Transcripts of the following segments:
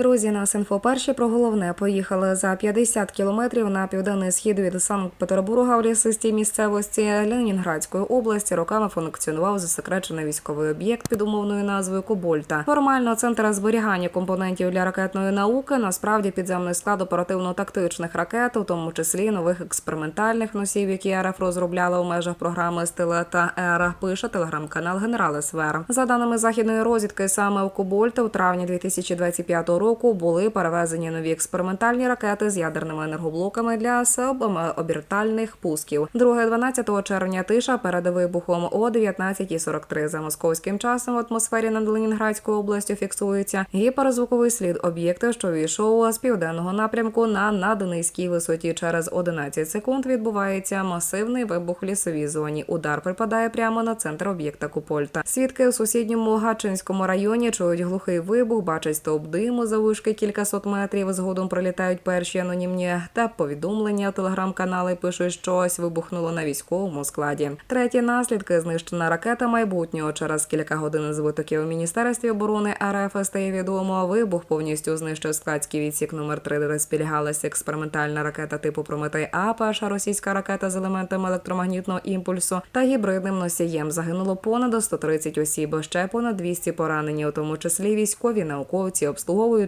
Друзі, нас інфо перші про головне поїхали за 50 кілометрів на південний схід від Санкт-Петербурга в лісистій місцевості Ленінградської області. Роками функціонував засекречений військовий об'єкт під умовною назвою Кобольта. Формально центр зберігання компонентів для ракетної науки. Насправді підземний склад оперативно-тактичних ракет, у тому числі нових експериментальних носів, які РФ розробляла у межах програми Стила Ера. Пише телеграм-канал Генерал СВР. За даними західної розвідки, саме у Кобольта у травні 2025 року були перевезені нові експериментальні ракети з ядерними енергоблоками для суборбітальних пусків. Друге 12 червня тиша перед вибухом о 19.43 за московським часом в атмосфері над Ленінградською областю фіксується гіперзвуковий слід об'єкта, що війшов з південного напрямку на наднизькій висоті. Через 11 секунд відбувається масивний вибух в лісовій зоні. Удар припадає прямо на центр об'єкта Купольта. Свідки у сусідньому Гатчинському районі чують глухий вибух, бачать стовп диму завишки кількасот метрів. Згодом прилітають перші анонімні та повідомлення. Телеграм-канали пишуть, що ось вибухнуло на військовому складі. Треті наслідки знищена ракета майбутнього. Через кілька годин з витоків у міністерстві оборони РФ стає відомо. Вибух повністю знищив складський відсік номер 3 де зберігалася експериментальна ракета типу Прометей А, перша російська ракета з елементами електромагнітного імпульсу та гібридним носієм. Загинуло понад 130 осіб, ще понад 200 поранені, у тому числі військові, науковці,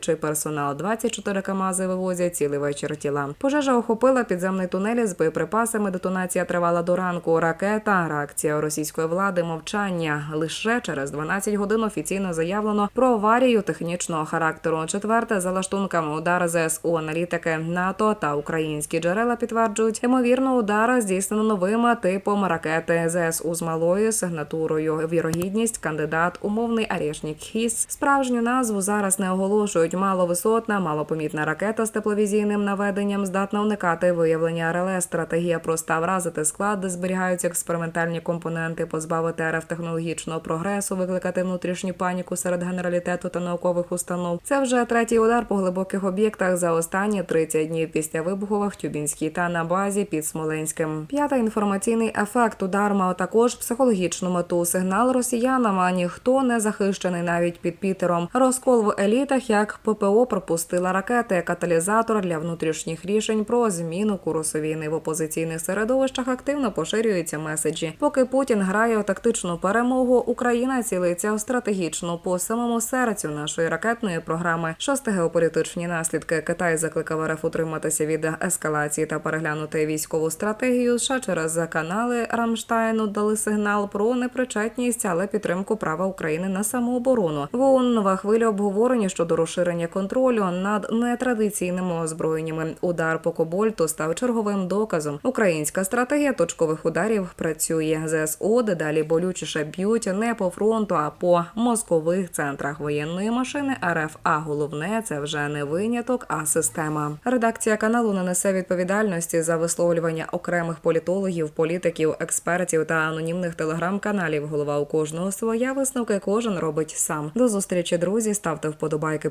обслуговуючий персонал. 24 КАМАЗи вивозять цілий вечір тіла. Пожежа охопила підземний тунель з боєприпасами. Детонація тривала до ранку. Ракета, реакція російської влади, мовчання. Лише через 12 годин офіційно заявлено про аварію технічного характеру. Четверте за лаштунками удар ЗСУ. Аналітики НАТО та українські джерела підтверджують, ймовірно, удар здійснено новим типом ракети ЗСУ з малою сигнатурою. Вірогідність кандидат умовний Арішнік Хіс. Справжню назву зараз не оголошують. Маловисотна, малопомітна ракета з тепловізійним наведенням здатна уникати виявлення РЛС. Стратегія проста вразити склад, де зберігаються експериментальні компоненти, позбавити РФ технологічного прогресу, викликати внутрішню паніку серед генералітету та наукових установ. Це вже третій удар по глибоких об'єктах за останні 30 днів після вибуху в Ахтюбінській та на базі під Смоленським. П'ята інформаційний ефект удар мав також психологічну мету. Сигнал росіянам, а ніхто не захищений навіть під Пітером. Розкол в елітах, як ППО пропустила ракети, каталізатор для внутрішніх рішень про зміну курсу війни в опозиційних середовищах активно поширюються меседжі. Поки Путін грає у тактичну перемогу, Україна цілиться в стратегічну по самому серцю нашої ракетної програми. Шосте геополітичні наслідки Китай закликав РФ утриматися від ескалації та переглянути військову стратегію. США через канали Рамштайну дали сигнал про непричетність, але підтримку права України на самооборону. В нова хвиля обговорення щодо розширення контролю над нетрадиційними озброєннями. Удар по Кобольту став черговим доказом. Українська стратегія точкових ударів працює. ЗСУ дедалі болючіше б'ють не по фронту, а по мозкових центрах воєнної машини РФ. А головне це вже не виняток, а система. Редакція каналу не несе відповідальності за висловлювання окремих політологів, політиків, експертів та анонімних телеграм-каналів. Голова у кожного своя висновки кожен робить сам. До зустрічі, друзі. Ставте вподобайки,